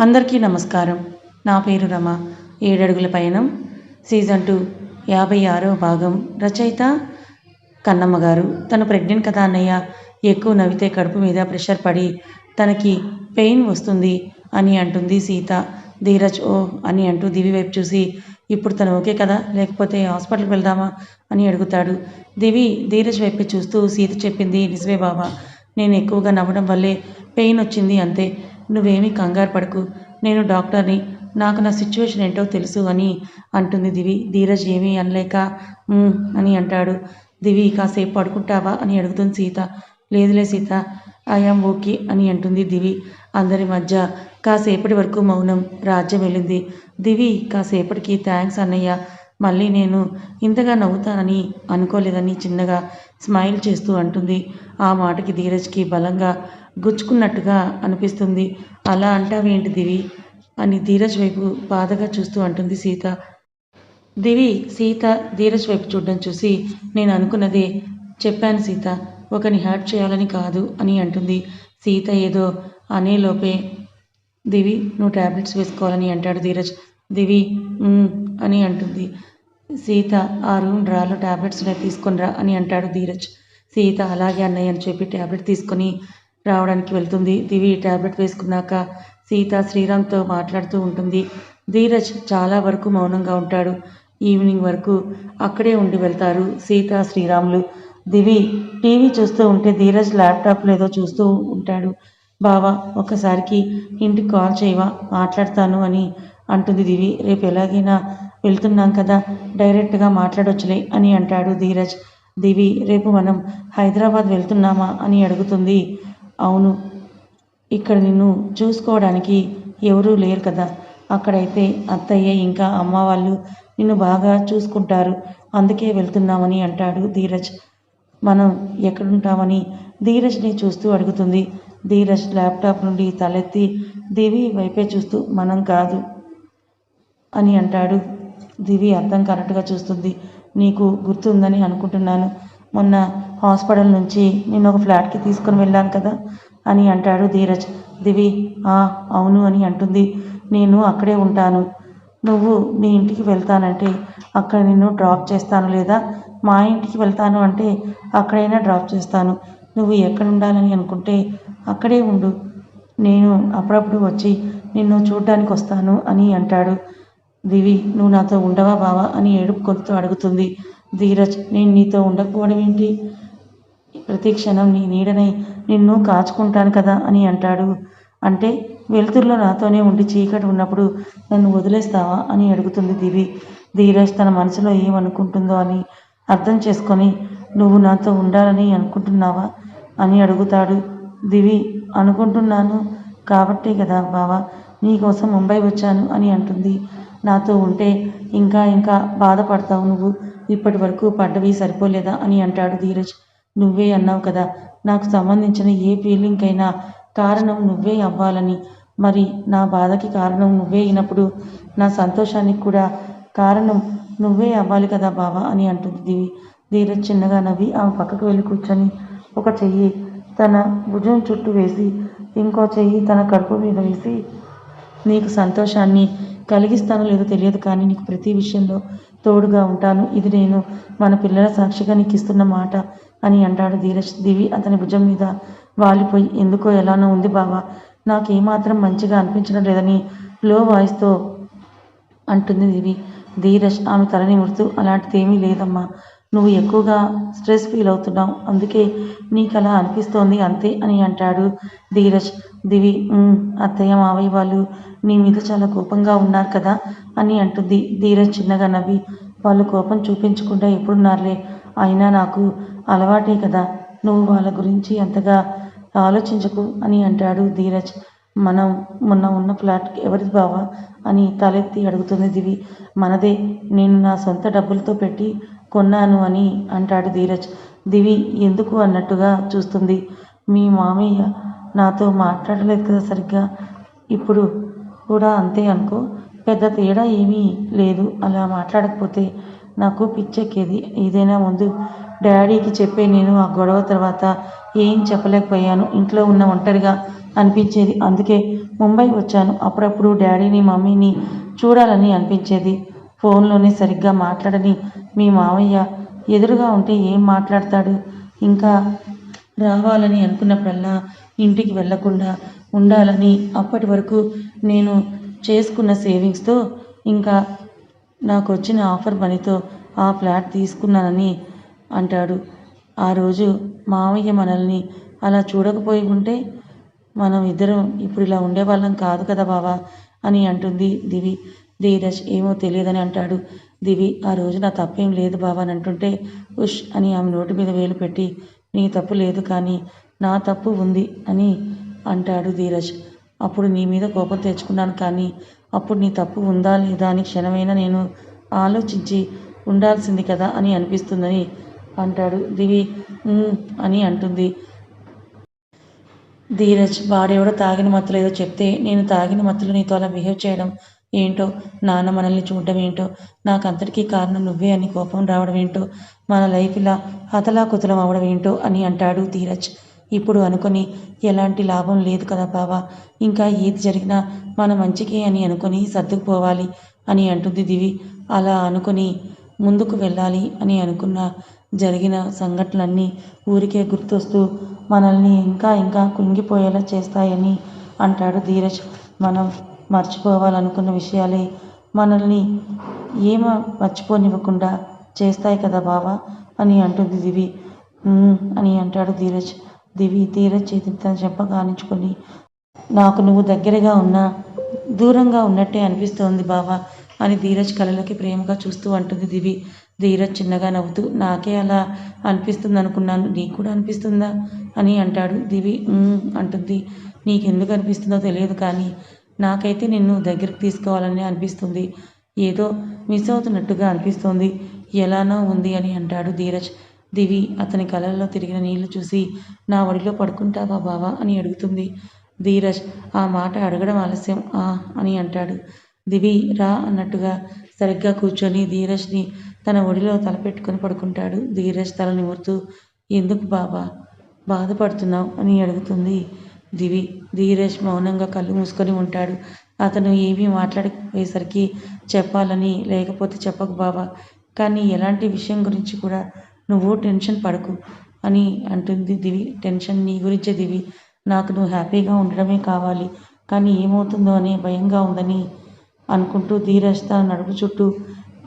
అందరికీ నమస్కారం. నా పేరు రమ. ఏడడుగుల పయనం. సీజన్ టూ యాభై ఆరో భాగం. రచయిత కన్నమ్మ గారు. తను ప్రెగ్నెంట్ కదా అన్నయ్య. ఎక్కువ నవ్వితే కడుపు మీద ప్రెషర్ పడి తనకి పెయిన్ వస్తుంది అని అంటుంది సీత. ధీరజ్ ఓ అని అంటూ దివి వైపు చూసి ఇప్పుడు తను ఓకే కదా? లేకపోతే హాస్పిటల్కి వెళ్దామా? అని అడుగుతాడు. దివి ధీరజ్ వైపు చూస్తూ సీత చెప్పింది నిజమే బాబా నేను ఎక్కువగా నవ్వడం వల్లే పెయిన్ వచ్చింది అంతే. నువ్వేమీ కంగారు పడకు. నేను డాక్టర్ని. నాకు నా సిచ్యువేషన్ ఏంటో తెలుసు అని అంటుంది దివి. ధీరజ్ ఏమీ అనలేక అని అంటాడు. దివి కాసేపు పడుకుంటావా? అని అడుగుతుంది సీత. లేదులే సీత ఐఎమ్ ఓకే అని అంటుంది దివి. అందరి మధ్య కాసేపటి వరకు మౌనం రాజ్యం వెళ్ళింది. దివి కాసేపటికి థ్యాంక్స్ అన్నయ్య. మళ్ళీ నేను ఇంతగా నవ్వుతానని అనుకోలేదని చిన్నగా స్మైల్ చేస్తూ అంటుంది. ఆ మాటకి ధీరజ్కి బలంగా గుచ్చుకున్నట్టుగా అనిపిస్తుంది. అలా అంటావేంటి దివి? అని ధీరజ్ వైపు బాధగా చూస్తూ అంటుంది సీత. దివి సీత ధీరజ్ వైపు చూడడం చూసి నేను అనుకున్నదే చెప్పాను సీత. ఒకని హ్యాట్ చేయాలని కాదు అని అంటుంది. సీత ఏదో అనేలోపే దివి నువ్వు ట్యాబ్లెట్స్ వేసుకోవాలని అంటాడు ధీరజ్. దివి అని అంటుంది. సీత ఆ రూమ్ డ్రాలో ట్యాబ్లెట్స్ తీసుకొని రా అని అంటాడు ధీరజ్. సీత అలాగే అన్నయ్య అని చెప్పి ట్యాబ్లెట్ తీసుకొని రావడానికి వెళ్తుంది. దివి ట్యాబ్లెట్ వేసుకున్నాక సీత శ్రీరామ్తో మాట్లాడుతూ ఉంటుంది. ధీరజ్ చాలా వరకు మౌనంగా ఉంటాడు. ఈవినింగ్ వరకు అక్కడే ఉండి వెళ్తారు సీత శ్రీరాములు. దివి టీవీ చూస్తూ ఉంటే ధీరజ్ ల్యాప్టాప్లో ఏదో చూస్తూ ఉంటాడు. బావా ఒకసారికి ఇంటికి కాల్ చేయవా? మాట్లాడతాను అని అంటుంది దివి. రేపు ఎలాగైనా వెళ్తున్నాం కదా డైరెక్ట్గా మాట్లాడొచ్చులే అని అంటాడు ధీరజ్. దివి రేపు మనం హైదరాబాద్ వెళ్తున్నామా అని అడుగుతుంది. అవును ఇక్కడ నిన్ను చూసుకోవడానికి ఎవరూ లేరు కదా. అక్కడైతే అత్తయ్య ఇంకా అమ్మ వాళ్ళు నిన్ను బాగా చూసుకుంటారు. అందుకే వెళ్తున్నామని అంటాడు ధీరజ్. మనం ఎక్కడుంటామని ధీరజ్ని చూస్తూ అడుగుతుంది. ధీరజ్ ల్యాప్టాప్ నుండి తలెత్తి దివి వైపే చూస్తూ మనం కాదు అని అంటాడు దివి అర్థం కరెక్ట్గా చూస్తుంది. నీకు గుర్తుందని అనుకుంటున్నాను. మొన్న హాస్పిటల్ నుంచి నిన్న ఒక ఫ్లాట్కి తీసుకొని వెళ్ళాను కదా అని అంటాడు ధీరజ్. దివి "ఆ, అవును అని అంటుంది. నేను అక్కడే ఉంటాను. నువ్వు మీ ఇంటికి వెళ్తానంటే అక్కడ నిన్ను డ్రాప్ చేస్తాను లేదా? మా ఇంటికి వెళ్తాను అంటే అక్కడైనా డ్రాప్ చేస్తాను. నువ్వు ఎక్కడ ఉండాలని అనుకుంటే అక్కడే ఉండు. నేను అప్పుడప్పుడు వచ్చి నిన్ను చూడ్డానికి వస్తాను అని అంటాడు. దివి నువ్వు నాతో ఉండవా బావా? అని ఏడుపు గొంతుతో అడుగుతుంది. ధీరజ్ నేను నీతో ఉండకపోవడం ఏంటి? ప్రతి క్షణం నీ నీడనై నిన్ను కాచుకుంటాను కదా అని అంటాడు. అంటే వెలుతురులో నాతోనే ఉండి చీకటి ఉన్నప్పుడు నన్ను వదిలేస్తావా అని అడుగుతుంది దివి. ధీరజ్ తన మనసులో ఏమనుకుంటుందో అని అర్థం చేసుకొని నువ్వు నాతో ఉండాలని అనుకుంటున్నావా అని అడుగుతాడు. దివి అనుకుంటున్నాను కాబట్టే కదా బావా నీకోసం ముంబై వచ్చాను అని అంటుంది. నాతో ఉంటే ఇంకా ఇంకా బాధపడతావు నువ్వు. ఇప్పటి వరకు పడ్డవి సరిపోలేదా అని అంటాడు ధీరజ్. నువ్వే అన్నావు కదా నాకు సంబంధించిన ఏ ఫీలింగ్కైనా కారణం నువ్వే అవ్వాలని. మరి నా బాధకి కారణం నువ్వే అయినప్పుడు నా సంతోషానికి కూడా కారణం నువ్వే అవ్వాలి కదా బావా అని అంటుంది దివి. ధీరజ్ చిన్నగా నవ్వి ఆమె పక్కకు వెళ్ళి కూర్చొని ఒక చెయ్యి తన భుజం చుట్టూ వేసి ఇంకో చెయ్యి తన కడుపు మీద వేసి నీకు సంతోషాన్ని కలిగిస్తానో లేదో తెలియదు కానీ నీకు ప్రతి విషయంలో తోడుగా ఉంటాను. ఇది నేను మన పిల్లల సాక్షిగా నీకు ఇస్తున్న మాట అని అంటాడు ధీరజ్. దివి అతని భుజం మీద వాలిపోయి ఎందుకో ఎలానో ఉంది బావా నాకేమాత్రం మంచిగా అనిపించడం లేదని లో వాయిస్తో అంటుంది దివి. ధీరజ్ ఆమె తలని ముడుతూ అలాంటిదేమీ లేదమ్మా నువ్వు ఎక్కువగా స్ట్రెస్ ఫీల్ అవుతున్నావు. అందుకే నీకు అలా అనిపిస్తోంది అంతే అని అంటాడు ధీరజ్. దివి అత్తయ్య మావయ్య వాళ్ళు నీ మీద చాలా కోపంగా ఉన్నారు కదా అని అంటుంది ధీరజ్ చిన్నగా నవ్వి. వాళ్ళు కోపం చూపించకుండా ఎప్పుడున్నారులే? అయినా నాకు అలవాటే కదా. నువ్వు వాళ్ళ గురించి అంతగా ఆలోచించకు అని అంటాడు ధీరజ్. మనం మొన్న ఉన్న ఫ్లాట్ ఎవరిది బావా? అని తలెత్తి అడుగుతుంది దివి. మనదే. నేను నా సొంత డబ్బులతో పెట్టి కొన్నాను అని అంటాడు ధీరజ్. దివి ఎందుకు అన్నట్టుగా చూస్తుంది. మీ మామయ్య నాతో మాట్లాడలేదు కదా సరిగ్గా. ఇప్పుడు కూడా అంతే అనుకో. పెద్ద తేడా ఏమీ లేదు. అలా మాట్లాడకపోతే నాకు పిచ్చెక్కేది. ఏదైనా ముందు డాడీకి చెప్పే నేను ఆ గొడవ తర్వాత ఏం చెప్పలేకపోయాను. ఇంట్లో ఉన్న ఒంటరిగా అనిపించేది. అందుకే ముంబై వచ్చాను. అప్పుడప్పుడు డాడీని మమ్మీని చూడాలని అనిపించేది. ఫోన్లోనే సరిగ్గా మాట్లాడని మీ మావయ్య ఎదురుగా ఉంటే ఏం మాట్లాడతాడు? ఇంకా రావాలని అనుకున్నప్పుడల్లా ఇంటికి వెళ్ళకుండా ఉండాలని అప్పటి వరకు నేను చేసుకున్న సేవింగ్స్తో ఇంకా నాకు వచ్చిన ఆఫర్ మనీతో ఆ ఫ్లాట్ తీసుకున్నానని అంటాడు. ఆ రోజు మావయ్య మనల్ని అలా చూడకపోయి ఉంటే మనం ఇద్దరం ఇప్పుడు ఇలా ఉండేవాళ్ళం కాదు కదా బావా అని అంటుంది దివి. ధీరజ్ ఏమో తెలియదని అంటాడు. దివి ఆ రోజు నా తప్పేం లేదు బావా అని అంటుంటే ఉష్ అని ఆమె నోటి మీద వేలు పెట్టి నీ తప్పు లేదు కానీ నా తప్పు ఉంది అని అంటాడు ధీరజ్. అప్పుడు నీ మీద కోపం తెచ్చుకున్నాను కానీ అప్పుడు నీ తప్పు ఉందా లేదా అని క్షణమైనా నేను ఆలోచించి ఉండాల్సింది కదా అని అనిపిస్తుందని అంటాడు దివి. అని అంటుంది. ధీరజ్ వాడెవడో తాగిన మత్తులు ఏదో చెప్తే నేను తాగిన మత్తులు నీతో అలా బిహేవ్ చేయడం ఏంటో? నాన్న మనల్ని చూడడం ఏంటో? నాకు అంతటికీ కారణం నువ్వే అని కోపం రావడం ఏంటో? మన లైఫ్ ఇలా హతలాకుతలం అవడం ఏంటో అని అంటాడు ధీరజ్. ఇప్పుడు అనుకొని ఎలాంటి లాభం లేదు కదా బావా. ఇంకా ఏది జరిగినా మన మంచికే అని అనుకొని సర్దుకుపోవాలి అని అంటుంది దివి. అలా అనుకొని ముందుకు వెళ్ళాలి అని అనుకున్న జరిగిన సంఘటనలన్నీ ఊరికే గుర్తొస్తూ మనల్ని ఇంకా ఇంకా కుంగిపోయేలా చేస్తాయని అంటాడు ధీరజ్. మనం మర్చిపోవాలనుకున్న విషయాలే మనల్ని ఏమ మర్చిపోనివ్వకుండా చేస్తాయి కదా బావా? అని అంటుంది దివి. అని అంటాడు ధీరజ్. దివి ధీరజ్ చేతిని తన చెంప కానించుకొని నాకు నువ్వు దగ్గరగా ఉన్నా దూరంగా ఉన్నట్టే అనిపిస్తోంది బావా అని ధీరజ్ కళ్ళలోకి ప్రేమగా చూస్తూ అంటుంది దివి. ధీరజ్ చిన్నగా నవ్వుతూ నాకే అలా అనిపిస్తుంది అనుకున్నాను నీకు కూడా అనిపిస్తుందా? అని అంటాడు దివి. అంటుంది. నీకెందుకు అనిపిస్తుందో తెలియదు కానీ నాకైతే నిన్ను దగ్గరికి తీసుకోవాలని అనిపిస్తుంది. ఏదో మిస్ అవుతున్నట్టుగా అనిపిస్తోంది. ఎలానో ఉంది అని అంటాడు ధీరజ్. దివి అతని కళ్ళల్లో తిరిగిన నీళ్ళు చూసి నా ఒడిలో పడుకుంటావా బావా? అని అడుగుతుంది. ధీరజ్ ఆ మాట అడగడం ఆలస్యం. ఆ అని అంటాడు. దివి రా అన్నట్టుగా సరిగ్గా కూర్చొని ధీరజ్ని తన ఒడిలో తలపెట్టుకుని పడుకుంటాడు. ధీరజ్ తల నిమురుతూ ఎందుకు బాబా బాధపడుతున్నావు? అని అడుగుతుంది. దివి ధీరజ్ మౌనంగా కళ్ళు మూసుకొని ఉంటాడు. అతను ఏమీ మాట్లాడకపోయేసరికి చెప్పాలని లేకపోతే చెప్పకు బావా. కానీ ఎలాంటి విషయం గురించి కూడా నువ్వు టెన్షన్ పడకు అని అంటుంది దివి. టెన్షన్ నీ గురించే దివి. నాకు నువ్వు హ్యాపీగా ఉండడమే కావాలి. కానీ ఏమవుతుందో అనే భయంగా ఉందని అనుకుంటూ ధీరజ్ తన నడుపు చుట్టూ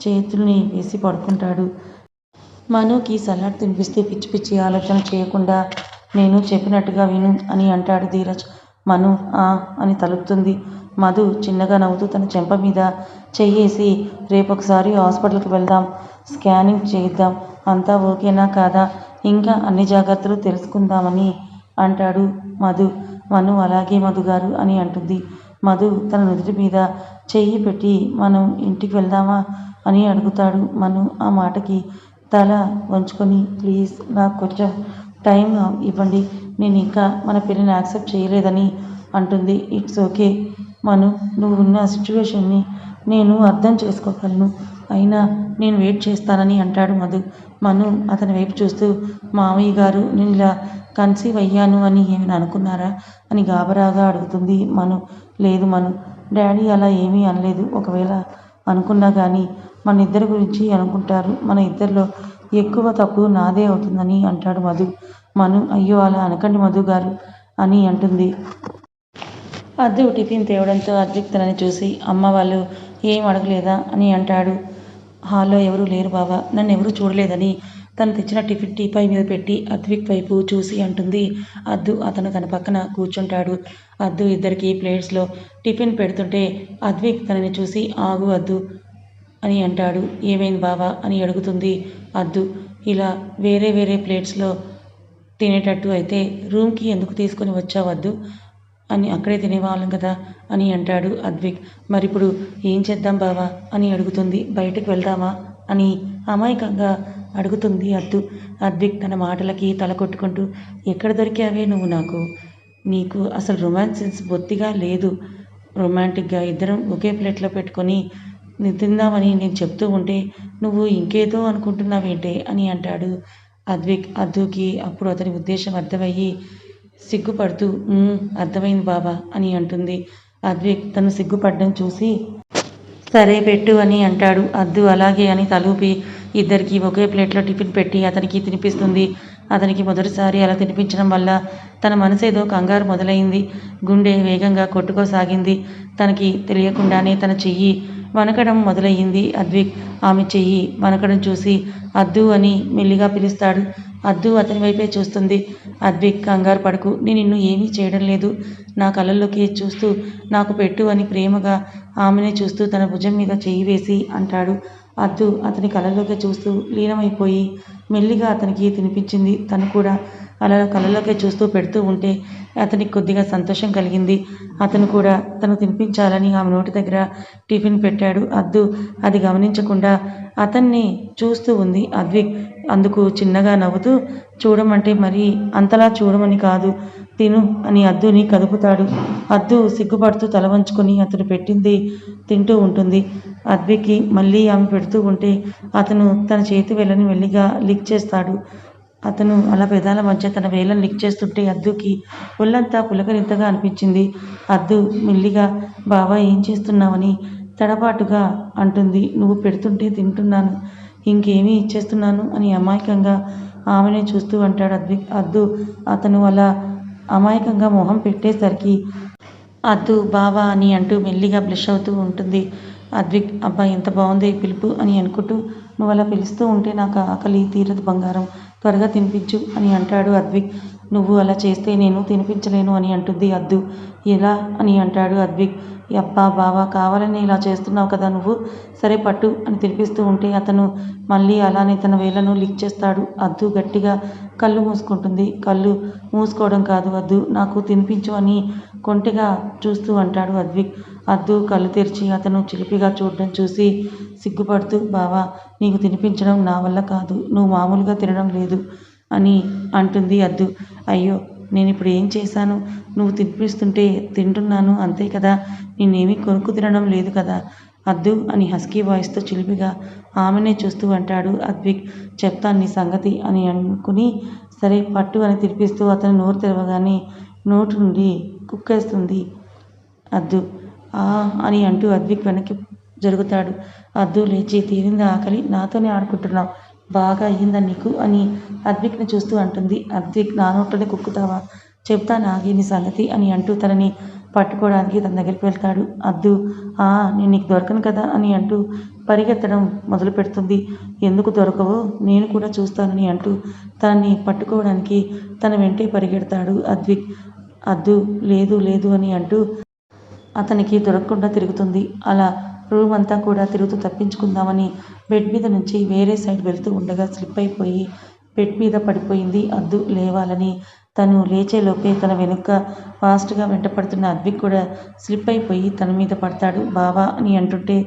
చేతుల్ని వేసి పడుకుంటాడు. మనుకి సలాడ్ తినిపిస్తే పిచ్చి పిచ్చి ఆలోచన చేయకుండా నేను చెప్పినట్టుగా విను అని అంటాడు ధీరజ్. మను ఆ అని తలుపుతుంది. మధు చిన్నగా నవ్వుతూ తన చెంప మీద చెయ్యేసి రేపొకసారి హాస్పిటల్కి వెళ్దాం స్కానింగ్ చేయిద్దాం అంతా ఓకేనా కాదా? ఇంకా అన్ని జాగ్రత్తలు తెలుసుకుందామని అంటాడు మధు. మను అలాగే మధు గారు అని అంటుంది. మధు తన నుదుటి మీద చెయ్యి పెట్టి మనం ఇంటికి వెళ్దామా అని అడుగుతాడు మను. ఆ మాటకి తల వంచుకొని ప్లీజ్ నాకు కొంచెం టైం ఇవ్వండి. నేను ఇంకా మన పెళ్ళిని యాక్సెప్ట్ చేయలేదని అంటుంది. It's okay. మను నువ్వు ఉన్న సిచ్యువేషన్ని నేను అర్థం చేసుకోగలను. అయినా నేను వెయిట్ చేస్తానని అంటాడు మధు. మను అతని వైపు చూస్తూ మామయ్య గారు నేను ఇలా కన్సీవ్ అయ్యాను అని ఏమైనా అనుకున్నారా? అని గాబరాగా అడుగుతుంది మను. లేదు మను. డాడీ అలా ఏమీ అనలేదు. ఒకవేళ అనుకున్నా కానీ మన ఇద్దరి గురించి అనుకుంటారు. మన ఇద్దరిలో ఎక్కువ తప్పు నాదే అవుతుందని అంటాడు మధు. మను అయ్యో అలా అనకండి మధు గారు అని అంటుంది. అద్దు టిఫిన్ తేవడంతో అద్విక్ తనని చూసి అమ్మ వాళ్ళు ఏం అడగలేదా అని అంటాడు. హాల్లో ఎవరూ లేరు బావా నన్ను ఎవరూ చూడలేదని తను తెచ్చిన టిఫిన్ టీపై మీద పెట్టి అద్విక్ వైపు చూసి అంటుంది. అద్దు అతను తన పక్కన కూర్చుంటాడు. అద్దు ఇద్దరికి ప్లేట్స్లో టిఫిన్ పెడుతుంటే అద్విక్ తనని చూసి ఆగు అద్దు అని అంటాడు. ఏమైంది బావా అని అడుగుతుంది అద్దు. ఇలా వేరే వేరే ప్లేట్స్లో తినేటట్టు అయితే రూమ్కి ఎందుకు తీసుకొని వచ్చావద్దు అని అక్కడే తినేవాళ్ళం కదా అని అంటాడు అద్విక్. మరిప్పుడు ఏం చేద్దాం బావా అని అడుగుతుంది. బయటకు వెళ్దామా అని అమాయకంగా అడుగుతుంది అద్దు. అద్విక్ తన మాటలకి తల కొట్టుకుంటూ ఎక్కడ దొరికావే నువ్వు నాకు? నీకు అసలు రొమాన్స్ సెన్స్ బొత్తిగా లేదు. రొమాంటిక్గా ఇద్దరం ఒకే ప్లేట్లో పెట్టుకొని తిందామని నేను చెప్తూ ఉంటే నువ్వు ఇంకేదో అనుకుంటున్నావేంటే? అని అంటాడు. అద్విక్ అద్దుకి అప్పుడు అతని ఉద్దేశం అర్థమయ్యి సిగ్గుపడుతూ అర్థమైంది బాబా అని అంటుంది. అద్విక్ తను సిగ్గుపడ్డం చూసి సరే పెట్టు అని అంటాడు. అద్దు అలాగే అని తలూపి ఇద్దరికి ఒకే ప్లేట్లో టిఫిన్ పెట్టి అతనికి తినిపిస్తుంది. అతనికి మొదటిసారి అలా తినిపించడం వల్ల తన మనసేదో కంగారు మొదలైంది. గుండె వేగంగా కొట్టుకోసాగింది. తనకి తెలియకుండానే తన చెయ్యి వనకడం మొదలయ్యింది. అద్విక్ ఆమె చెయ్యి వనకడం చూసి అద్దు అని మెల్లిగా పిలుస్తాడు. అద్దు అతని వైపే చూస్తుంది. అద్విక్ కంగారు పడకు నేను నిన్ను ఏమీ చేయడం లేదు. నా కళ్ళల్లోకి చూస్తూ నాకు పెట్టు అని ప్రేమగా ఆమెనే చూస్తూ తన భుజం మీద చెయ్యి వేసి అంటాడు. అద్దు అతని కళ్ళల్లోకి చూస్తూ లీనమైపోయి మెల్లిగా అతనికి తినిపించింది. తను కూడా అలా కలలోకి చూస్తూ పెడుతూ ఉంటే అతనికి కొద్దిగా సంతోషం కలిగింది. అతను కూడా తను తినిపించాలని ఆమె నోటి దగ్గర టిఫిన్ పెట్టాడు. అద్దు అది గమనించకుండా అతన్ని చూస్తూ ఉంది అద్విక్. అందుకు చిన్నగా నవ్వుతూ చూడమంటే మరి అంతలా చూడమని కాదు తిను అని అద్దుని కదుపుతాడు. అద్దు సిగ్గుపడుతూ తల వంచుకొని అతను పెట్టింది తింటూ ఉంటుంది. అద్వికి మళ్ళీ ఆమె పెడుతూ ఉంటే అతను తన చేతి వెళ్ళని మెల్లిగా లిక్ చేస్తాడు. అతను అలా పెదాల మధ్య తన వేలను లిక్ చేస్తుంటే అద్దుకి ఒళ్ళంతా పులకరింతగా అనిపించింది. అద్దు మెల్లిగా బావా ఏం చేస్తున్నావని తడబాటుగా అంటుంది. నువ్వు పెడుతుంటే తింటున్నాను. ఇంకేమీ ఇచ్చేస్తున్నాను అని అమాయకంగా ఆమెనే చూస్తూ అంటాడు అద్విక్ అద్దు అతను అలా అమాయకంగా మొహం పెట్టేసరికి అద్దు బావా అని అంటూ మెల్లిగా బ్లష్ అవుతూ ఉంటుంది. అద్విక్ అబ్బా ఎంత బాగుంది పిలుపు అని అనుకుంటూ నువ్వు అలా పిలుస్తూ ఉంటే నాకు ఆకలి తీరదు బంగారం. త్వరగా తినిపించు అని అంటాడు అద్విక్. నువ్వు అలా చేస్తే నేను తినిపించలేను అని అంటుంది అద్దు. ఎలా అని అంటాడు అద్విక్. అబ్బా బావా కావాలని ఇలా చేస్తున్నావు కదా నువ్వు. సరే పట్టు అని తినిపిస్తూ ఉంటే అతను మళ్ళీ అలానే తన వేళ్ళను లిక్ చేస్తాడు. అద్దు గట్టిగా కళ్ళు మూసుకుంటుంది. కళ్ళు మూసుకోవడం కాదు అద్దు నాకు తినిపించు అని కొంటిగా చూస్తూ అంటాడు అద్విక్. అద్దు కళ్ళు తెరిచి అతను చిలిపిగా చూడడం చూసి సిగ్గుపడుతూ బావా నీకు తినిపించడం నా వల్ల కాదు. నువ్వు మామూలుగా తినడం లేదు అని అంటుంది అద్దు. అయ్యో నేను ఇప్పుడు ఏం చేశాను? నువ్వు తినిపిస్తుంటే తింటున్నాను అంతే కదా? నేనేమీ కొనుక్కు తినడం లేదు కదా? అద్దు అని హస్కీ వాయిస్తో చిలిపిగా ఆమెనే చూస్తూ అంటాడు అద్విక్. చెప్తాను నీ సంగతి అని అనుకుని సరే పట్టు అని తినిపిస్తూ అతను నోరు తెరవగానే నోటు నుండి కుక్కేస్తుంది అద్దు. ఆ అని అంటూ అద్విక్ వెనక్కి జరుగుతాడు. అద్దు లేచి తీరిందా ఆకలి నాతోనే ఆడుకుంటున్నావు. బాగా అయ్యిందా నీకు? అని అద్విక్ని చూస్తూ అంటుంది. అద్విక్ నా నోట్లోనే కుక్కుతావా? చెప్తా ఆగి నీ సంగతి అని అంటూ తనని పట్టుకోవడానికి తన దగ్గరికి వెళ్తాడు. అద్దు ఆ నేను నీకు దొరకను కదా అని అంటూ పరిగెత్తడం మొదలు పెడుతుంది. ఎందుకు దొరకవో? నేను కూడా చూస్తానని అంటూ తనని పట్టుకోవడానికి తన వెంటే పరిగెడతాడు అద్విక్. అద్దు లేదు లేదు అని అంటూ అతనికి దొరకకుండా తిరుగుతుంది. అలా రూమ్ అంతా కూడా తిరుగుతూ తప్పించుకుందామని బెడ్ మీద నుంచి వేరే సైడ్ వెళ్తూ ఉండగా స్లిప్ అయిపోయి బెడ్ మీద పడిపోయింది అద్దు లేవాలని. తను లేచేలోపే తన వెనుక ఫాస్ట్గా వెంటపడుతున్న అద్విక్ కూడా స్లిప్ అయిపోయి తన మీద పడతాడు. బావా అని అంటుంటే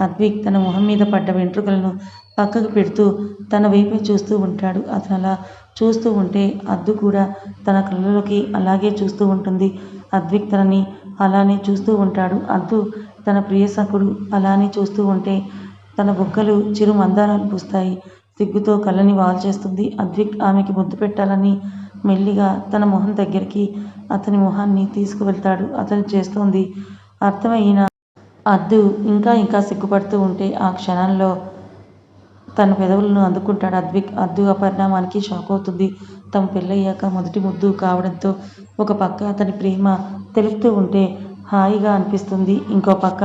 అద్విక్ తన మొహం మీద పడ్డ వెంట్రుకలను పక్కకు పెడుతూ తన వైపే చూస్తూ ఉంటాడు. అతను అలా చూస్తూ ఉంటే అద్దు కూడా తన కళ్ళలోకి అలాగే చూస్తూ ఉంటుంది. అద్విక్ తనని అలానే చూస్తూ ఉంటాడు. అద్దు తన ప్రియసకుడు అలానే చూస్తూ ఉంటే తన బుగ్గలు చిరు మందారాలు పూస్తాయి. సిగ్గుతో కళ్ళని వాల్చేస్తుంది అద్విక్ ఆమెకి ముద్దు పెట్టాలని మెల్లిగా తన మొహం దగ్గరికి అతని మొహాన్ని తీసుకువెళ్తాడు. అతను చేస్తోంది అర్థమైన అద్దు ఇంకా ఇంకా సిగ్గుపడుతూ ఉంటే ఆ క్షణంలో తన పెదవులను అందుకుంటాడు అద్విక్. అద్దు అపరిణామానికి పరిణామానికి షాక్ అవుతుంది. తమ పెళ్ళయ్యాక మొదటి ముద్దు కావడంతో ఒక పక్క అతని ప్రేమ తెలుపుతూ ఉంటే హాయిగా అనిపిస్తుంది. ఇంకో పక్క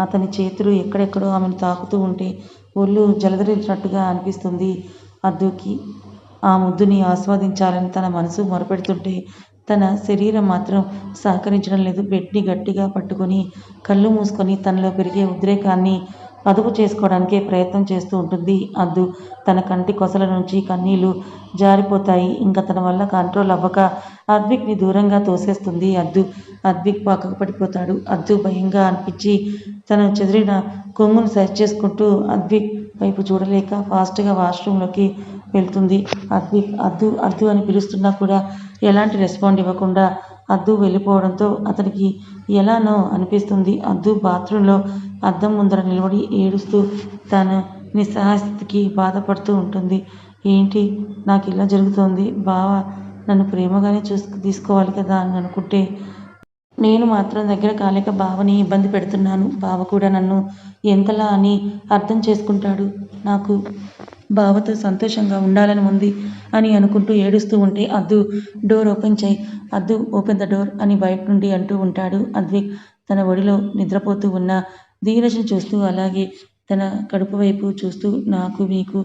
అతని చేతులు ఎక్కడెక్కడో ఆమెను తాకుతూ ఉంటే ఒళ్ళు జలధరించినట్టుగా అనిపిస్తుంది. అద్దుకి ఆ ముద్దుని ఆస్వాదించాలని తన మనసు మొరపెడుతుంటే తన శరీరం మాత్రం సహకరించడం లేదు. బెడ్ని గట్టిగా పట్టుకొని కళ్ళు మూసుకొని తనలో పెరిగే ఉద్రేకాన్ని అదుపు చేసుకోవడానికే ప్రయత్నం చేస్తూ ఉంటుంది. అద్దు తన కంటి కొసల నుంచి కన్నీళ్ళు జారిపోతాయి. ఇంకా తన వల్ల కంట్రోల్ అవ్వక అద్విక్ని దూరంగా తోసేస్తుంది. అద్దు అద్విక్ పక్కకు పడిపోతాడు. అద్దు భయంగా అనిపించి తన చెదిరిన కొంగును సరి చేసుకుంటూ అద్విక్ వైపు చూడలేక ఫాస్ట్గా వాష్రూమ్లోకి వెళ్తుంది. అద్విక్ అద్దు అద్దు అని పిలుస్తున్నా కూడా ఎలాంటి రెస్పాండ్ ఇవ్వకుండా అద్దు వెళ్ళిపోవడంతో అతనికి ఎలానో అనిపిస్తుంది. అద్దు బాత్రూంలో అద్దం ముందర నిలబడి ఏడుస్తూ తన నిస్సహాయస్థితికి బాధపడుతూ ఉంటుంది. ఏంటి? నాకు ఇలా జరుగుతోంది. బావ నన్ను ప్రేమగానే చూసు తీసుకోవాలి కదా అని అనుకుంటే నేను మాత్రం దగ్గర కాలేక బావని ఇబ్బంది పెడుతున్నాను. బావ కూడా నన్ను ఎంతలా అని అర్థం చేసుకుంటాడు. నాకు బావతో సంతోషంగా ఉండాలని ఉంది అని అనుకుంటూ ఏడుస్తూ ఉంటే అద్దు డోర్ ఓపెన్ చేయి. అద్దు ఓపెన్ ద డోర్ అని బయట నుండి అంటూ ఉంటాడు. అద్విక్ తన ఒడిలో నిద్రపోతూ ఉన్న ధీరజ్ని చూస్తూ అలాగే తన కడుపు వైపు చూస్తూ నాకు మీకు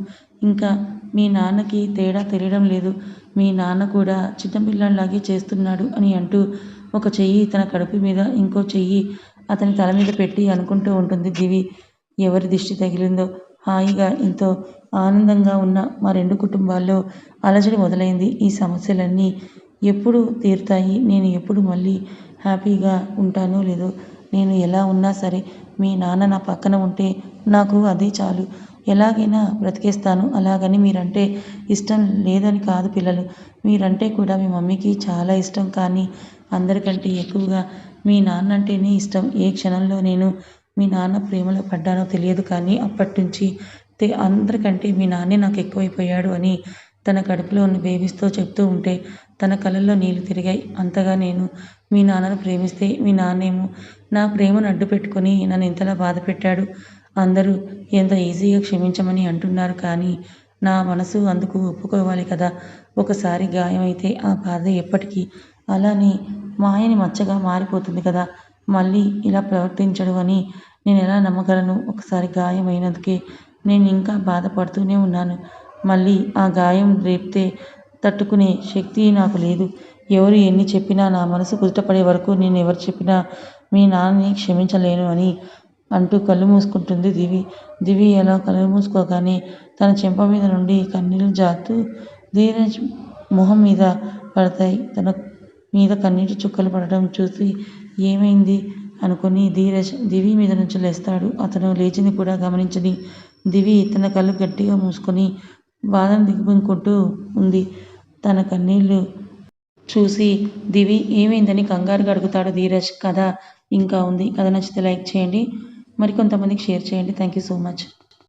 ఇంకా మీ నాన్నకి తేడా తెలియడం లేదు. మీ నాన్న కూడా చిన్నపిల్లలాగే చేస్తున్నాడు అని అంటూ ఒక చెయ్యి తన కడుపు మీద ఇంకో చెయ్యి అతని తల మీద పెట్టి అనుకుంటూ ఉంటుంది దివి. ఎవరి దిష్టి తగిలిందో హాయిగా ఎంతో ఆనందంగా ఉన్న మా రెండు కుటుంబాల్లో అలజడి మొదలైంది. ఈ సమస్యలన్నీ ఎప్పుడు తీరుతాయి? నేను ఎప్పుడు మళ్ళీ హ్యాపీగా ఉంటానో లేదో నేను ఎలా ఉన్నా సరే మీ నాన్న నా పక్కన ఉంటే నాకు అదే చాలు. ఎలాగైనా బ్రతికేస్తాను. అలాగని మీరంటే ఇష్టం లేదని కాదు పిల్లలు. మీరంటే కూడా మీ మమ్మీకి చాలా ఇష్టం. కానీ అందరికంటే ఎక్కువగా మీ నాన్న అంటేనే ఇష్టం. ఏ క్షణంలో నేను మీ నాన్న ప్రేమలో పడ్డానో తెలియదు. కానీ అప్పటి నుంచి అందరికంటే మీ నాన్నే నాకు ఎక్కువైపోయాడు అని తన కడుపులో ఉన్న బేబీస్తో చెప్తూ ఉంటే తన కళ్ళల్లో నీళ్ళు తిరిగాయి. అంతగా నేను మీ నాన్నను ప్రేమిస్తే మీ నాన్నేమో నా ప్రేమను అడ్డు పెట్టుకొని నన్ను ఇంతలా బాధ పెట్టాడు. అందరూ ఎంత ఈజీగా క్షమించమని అంటున్నారు కానీ నా మనసు అందుకు ఒప్పుకోవాలి కదా. ఒకసారి గాయమైతే ఆ బాధ ఎప్పటికీ అలానే మాయని మచ్చగా మారిపోతుంది కదా. మళ్ళీ ఇలా ప్రవర్తించడు అని నేను ఎలా నమ్మగలను? ఒకసారి గాయమైనందుకే నేను ఇంకా బాధపడుతూనే ఉన్నాను. మళ్ళీ ఆ గాయం రేపితే తట్టుకునే శక్తి నాకు లేదు. ఎవరు ఎన్ని చెప్పినా నా మనసు కుదుటపడే వరకు నేను ఎవరు చెప్పినా మీ నాన్నని క్షమించలేను అని అంటూ కళ్ళు మూసుకుంటుంది దివి. దివి ఎలా కళ్ళు మూసుకోగానే తన చెంప మీద నుండి కన్నీళ్ళు జారుతూ ధీరజ్ మొహం మీద పడతాయి. తన మీద కన్నీటి చుక్కలు పడడం చూసి ఏమైంది అనుకుని ధీరజ్ దివి మీద నుంచి లేస్తాడు. అతను లేచింది కూడా గమనించని దివి తన కళ్ళు గట్టిగా మూసుకొని బాధను దిగుపుకుంటూ ఉంది. తన కన్నీళ్ళు చూసి దివి ఏమైందని కంగారుగా అడుగుతాడు ధీరజ్. కథ ఇంకా ఉంది. కథ నచ్చితే లైక్ చేయండి. మరికొంతమందికి షేర్ చేయండి. Thank you so much.